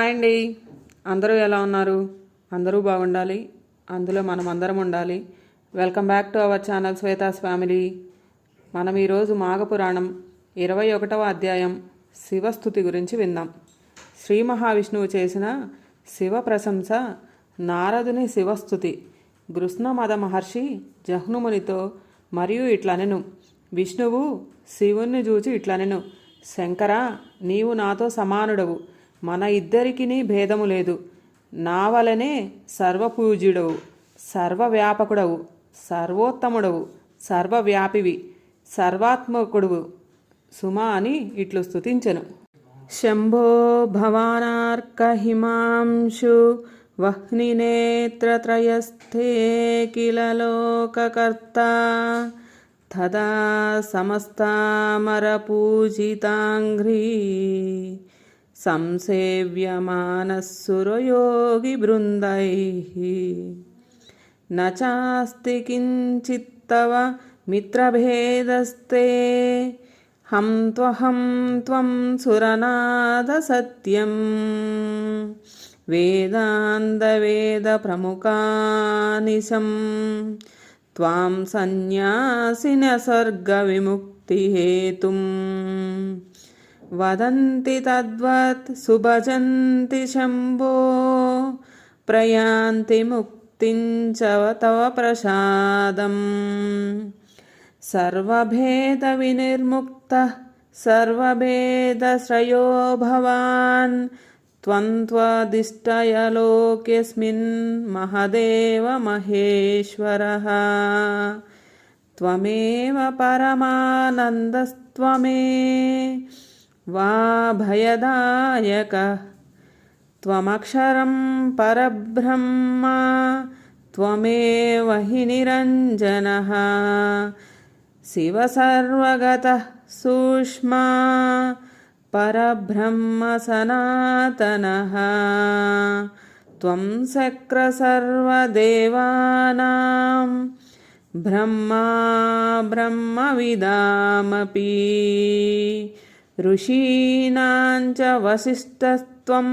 Hi అండి. అందరూ ఎలా ఉన్నారు? అందరూ బాగుండాలి. అందులో మనం అందరం ఉండాలి. Welcome back to our channel Swetha's family. మనం ఈరోజు మాఘపురాణం ఇరవై ఒకటవ అధ్యాయం శివస్థుతి గురించి విందాం. శ్రీ మహావిష్ణువు చేసిన శివ ప్రశంస నారదుని శివస్థుతి గృష్ణమద మహర్షి జహ్నుమునితో మరియు ఇట్లనెను. విష్ణువు శివుణ్ణి చూచి ఇట్లనెను శంకరా నీవు నాతో సమానుడవు. మన ఇద్దరికిని భేదము లేదు. నా వలనే సర్వపూజ్యుడవు సర్వవ్యాపకుడవు సర్వోత్తముడవు సర్వవ్యాపివి సర్వాత్మకుడువు. సుమా అని ఇట్లు స్తుతించెను. శంభో భవానార్కహిమాంశు వహ్నినేత్రత్రయస్థే కిల లోకకర్త. తదా సమస్తామరపూజితాంఘ్రీ संसेव्यमानस्सुरयोगिवृन्दैः न चास्ति किञ्चित्तव मित्रभेदस्ते हं त्वहं त्वं सुरनादसत्यं वेदान्तवेदप्रमुखानिशं त्वां सन्न्यासिनसर्गविमुक्तिहेतुम् वदन्ति तद्वत् सुभजन्ति शम्भो। प्रयान्ति मुक्तिं च तव प्रसादम्। सर्वभेदविनिर्मुक्तः सर्वभेदश्रयो भवान्। त्वं त्वदिष्टय महदेव महेश्वरः। त्वमेव परमानन्दस्त्वमे वा भयदायकः। त्वमक्षरं परब्रह्म त्वमेव हि निरञ्जनः। शिव सर्वगतः सूक्ष्मा परब्रह्म सनातनः। त्वं शक्रसर्वदेवानां ब्रह्मा ब्रह्मविदामपि ऋषीणां च वसिष्ठस्त्वं।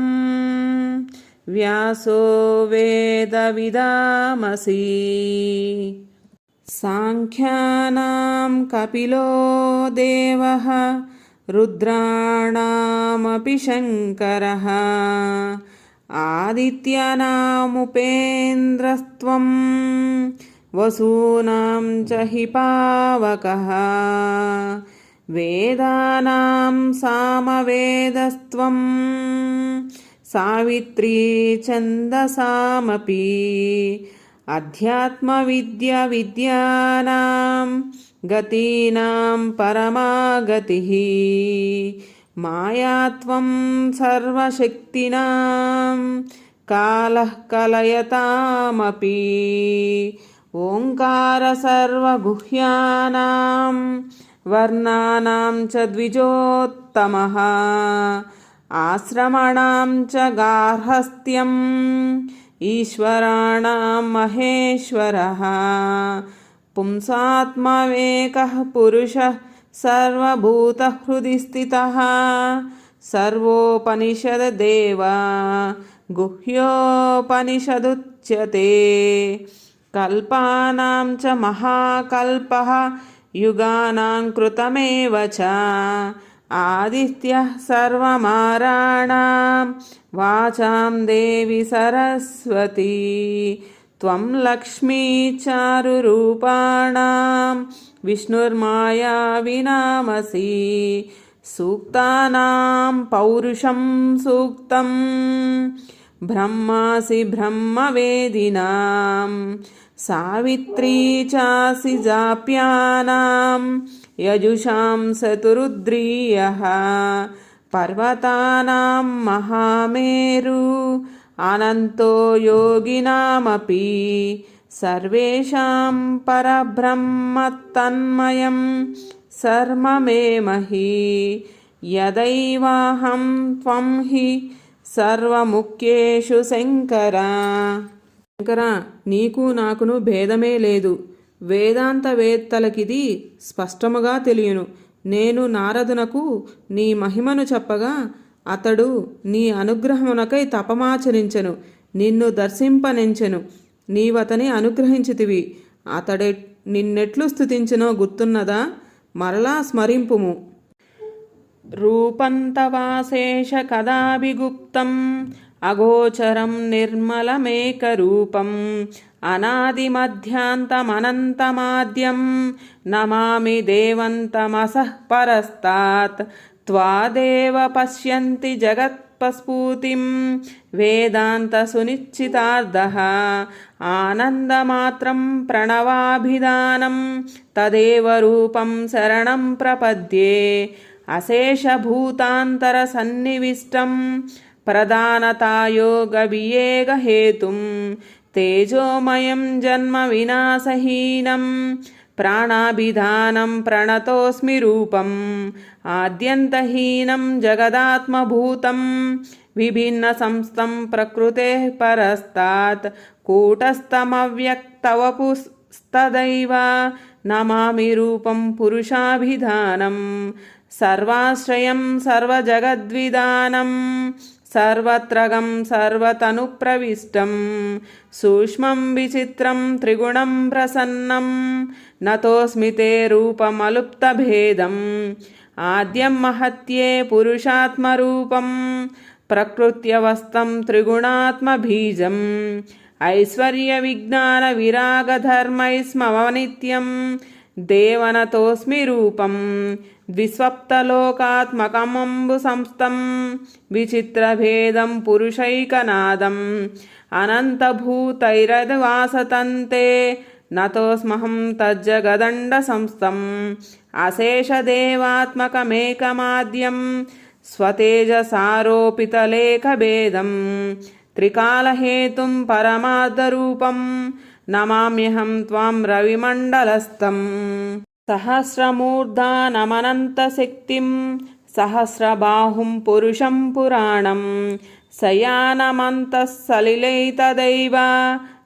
व्यासो वेदविदामसि। साङ्ख्यानां कपिलो देवः रुद्राणामपि शङ्करः। आदित्यानामुपेन्द्रस्त्वं वसूनां च हि पावकः वेदानां सामवेदस्त्वं सावित्री छन्दसामपि। अध्यात्मविद्याविद्यानां गतीनां परमागतिः। मायात्वं सर्वशक्तीनां कालः कलयतामपि। ओङ्कार सर्वगुह्यानां वर्णानां च द्विजोत्तमः आश्रमणां च गार्हस्थ्यम् ईश्वराणां महेश्वरः पुंसात्मवेकः पुरुषः सर्वभूतहृदि स्थितः सर्वोपनिषद्देव गुह्योपनिषदुच्यते कल्पानां च महाकल्पः युगानां कृतमेव च आदित्यः सर्वमाराणां वाचां देवि सरस्वती त्वं लक्ष्मी चारुरूपाणां विष्णुर्माया विनामसि सूक्तानां पौरुषं सूक्तं ब्रह्मासि ब्रह्मवेदिनां सावित्री चासि जाप्यानां यजुषां सतुरुद्रीयः पर्वतानां महामेरु अनन्तो योगिनामपि सर्वेषां परब्रह्मतन्मयं सर्वमे महि यदैवाहं त्वं हि सर्वमुख्येषु शङ्कर శంకరా నీకు నాకును భేదమే లేదు. వేదాంతవేత్తలకిది స్పష్టముగా తెలియను. నేను నారదునకు నీ మహిమను చెప్పగా అతడు నీ అనుగ్రహమునకై తపమాచరించెను. నిన్ను దర్శింపనెంచెను. నీవతని అనుగ్రహించితివి. అతడే నిన్నెట్లు స్థుతించినో గుర్తున్నదా? మరలా స్మరింపుము. రూపంతవాశేష కదాభిగుప్తం అగోచరం నిర్మలమేకరూపం. అనాదిమధ్యాంతమనంతమాద్యం. నమామి దేవంతమసః పరస్తాత్ త్వాదేవ పశ్యంతి జగత్పస్ఫూతిం. వేదాంతసునిశ్చితార్థः. ఆనందమాత్రం ప్రణవాభిధానం. తదేవ రూపం శరణం ప్రపద్యే. అశేషభూతాంతరసన్నివిష్టం ప్రధానతాయోగవియేగహేతుం తేజోమయం జన్మ వినాశహీనం ప్రాణాభిధానం ప్రణతోస్మి రూపం ఆద్యంతహీనం జగదాత్మభూతం విభిన్న సంస్థం ప్రకృతే పరస్తాత్ కూటస్థమవ్యక్తవపుస్తదైవ నమామి రూపం పురుషాభిధానం సర్వాశ్రయం సర్వజగద్విదానం సర్వత్రగం సర్వతనుప్రవిష్టం సూక్ష్మం విచిత్రం త్రిగుణం ప్రసన్నం నతోస్మి తే రూపమలుప్తభేదం ఆద్యం మహత్యే పురుషాత్మరూపం ప్రకృత్యవస్తం త్రిగుణాత్మబీజం ఐశ్వర్యవిజ్ఞానవిరాగధర్మైస్మవనిత్యం దేవనతోస్మి రూపం ద్విస్వప్తలోకాత్మకమంబు సంస్థం విచిత్రభేదం పురుషైకనాదం అనంతభూతైరవాసతంతే నతోస్మహం తజ్జగదండ సంస్థం అశేషదేవాత్మకమేకమాద్యం స్వతేజసారోపితలేఖభేదం త్రికాలహేతుం పరమార్థరూపం నమామ్యహం త్వాం రవిమండలస్థం సహస్రమూర్ధానమనంతశక్తిం సహస్రబాహుం పురుషం పురాణం శయానమంతః సలిలైతదైవ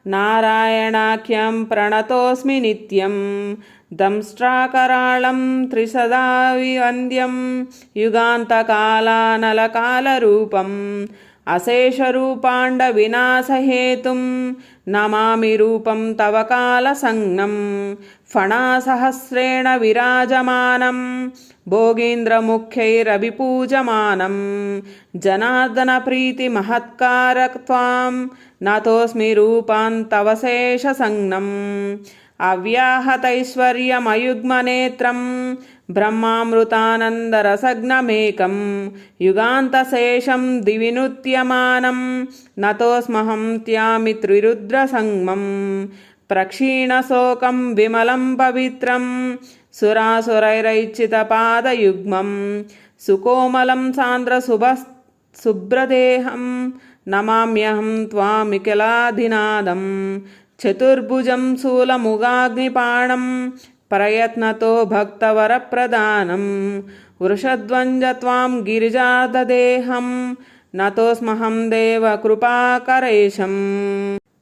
నారాయణాఖ్యం ప్రణతోస్మి నిత్యం దంష్ట్రాకరాళం త్రిసదా వివంద్యం యుగాంతకాలానలకాలరూపం అశేషరూపాండ వినాశహేతుం నమామి రూపం తవ కాలసంజ్ఞం ఫణాసహస్రేణ విరాజమానం భోగీంద్రముఖ్యైరభిపూజమానం జనార్దన ప్రీతి మహత్కారత్వాం నతోస్మి రూపాన్ తవ శేషసంజ్ఞం అవ్యాహతైశ్వర్యమయుగ్మనేత్రం బ్రహ్మామృతానందరసగ్నమేకం యుగాంతశేషం దివినుత్యమానం నతోస్మహం త్యామి త్రిరుద్రసంగమం ప్రక్షీణశోకం విమలం పవిత్రం సురాసురైరైచ్చితపాదయుగ్మం సుకోమలం సాంద్రశుభ శుభ్రదేహం నమామ్యహం త్వామికిలాధినాదం చతుర్భుజం శూలముగాగ్నిపాణం ప్రయత్నతో భక్తవరప్రదానం. వృషధ్వంజ త్వాం గిరిజాదదేహం నతోస్మహం దేవ కృపాకరేశం.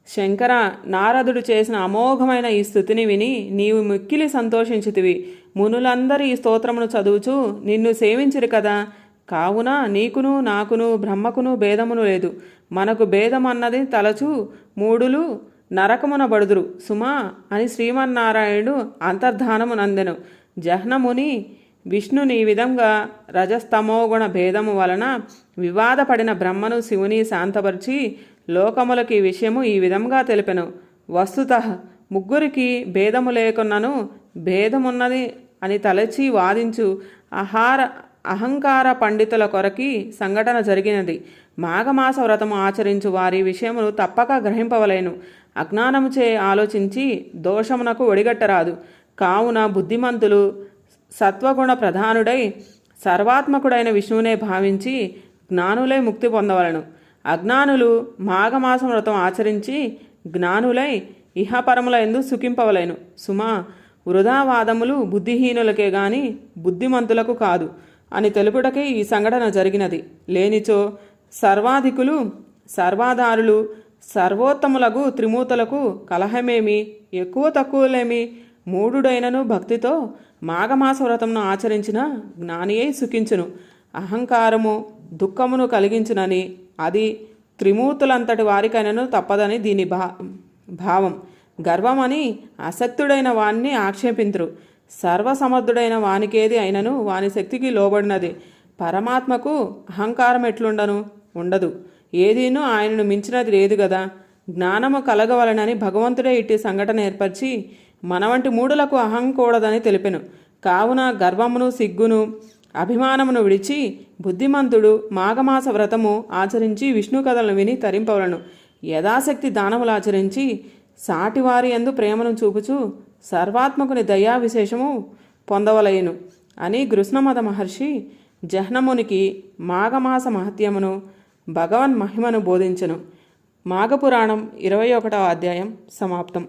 శంకర నారదుడు చేసిన అమోఘమైన ఈ స్థుతిని విని నీవు మిక్కిలి సంతోషించితివి. మునులందరి ఈ స్తోత్రమును చదువుచు నిన్ను సేవించిరు కదా. కావున నీకును నాకును బ్రహ్మకును భేదమును లేదు. మనకు భేదమన్నది తలచు మూడులు నరకమున బడుదురు. సుమా అని శ్రీమన్నారాయణుడు అంతర్ధానము నందెను. జహ్నముని విష్ణుని ఈ విధంగా రజస్తమోగుణ భేదము వలన వివాదపడిన బ్రహ్మను శివుని శాంతపరిచి లోకములకి విషయము ఈ విధంగా తెలిపెను. వస్తుత ముగ్గురికి భేదము లేకున్నను భేదమున్నది అని తలచి వాదించు. ఆహార అహంకార పండితుల కొరకి సంఘటన జరిగినది. మాఘమాస వ్రతము ఆచరించు వారి విషయమును తప్పక గ్రహింపవలేను. అజ్ఞానముచే ఆలోచించి దోషమునకు ఒడిగట్టరాదు. కావున బుద్ధిమంతులు సత్వగుణ ప్రధానుడై సర్వాత్మకుడైన విష్ణువునే భావించి జ్ఞానులై ముక్తి పొందవలను. అజ్ఞానులు మాఘమాసం వ్రతం ఆచరించి జ్ఞానులై ఇహపరముల ఎందు సుఖింపవలేను. సుమా వృధావాదములు బుద్ధిహీనులకే గాని బుద్ధిమంతులకు కాదు. అని తెలుపుటకే ఈ సంఘటన జరిగినది. లేనిచో సర్వాధికులు సర్వాధారులు సర్వోత్తములకు త్రిమూర్తులకు కలహమేమి? ఎక్కువ తక్కువలేమి? మూడుడైనను భక్తితో మాఘమాస వ్రతమును ఆచరించిన జ్ఞానియై సుఖించును. అహంకారము దుఃఖమును కలిగించునని అది త్రిమూర్తులంతటి వారికైనను తప్పదని దీని భా భావం. గర్వమని అసక్తుడైన వాణ్ణి ఆక్షేపింతురు. సర్వసమర్థుడైన వానికేది అయినను వాని శక్తికి లోబడినది. పరమాత్మకు అహంకారం ఎట్లుండను ఉండదు. ఏదీనూ ఆయనను మించినది లేదు కదా జ్ఞానము కలగవలనని భగవంతుడే ఇట్టి సంఘటన ఏర్పరిచి మన వంటి మూడులకు అహం కూడదని తెలిపెను. కావున గర్వమును సిగ్గును అభిమానమును విడిచి బుద్ధిమంతుడు మాఘమాస వ్రతము ఆచరించి విష్ణు కథలను విని తరింపవలను. యథాశక్తి దానములు ఆచరించి సాటివారి ఎందు ప్రేమను చూపుచు సర్వాత్మకుని దయా విశేషము పొందవలయను అని గృష్ణమద మహర్షి జహ్నమునికి మాఘమాస మహత్యమును భగవాన్ మహిమను బోధించను. మాఘపురాణం ఇరవై ఒకటవ అధ్యాయం సమాప్తం.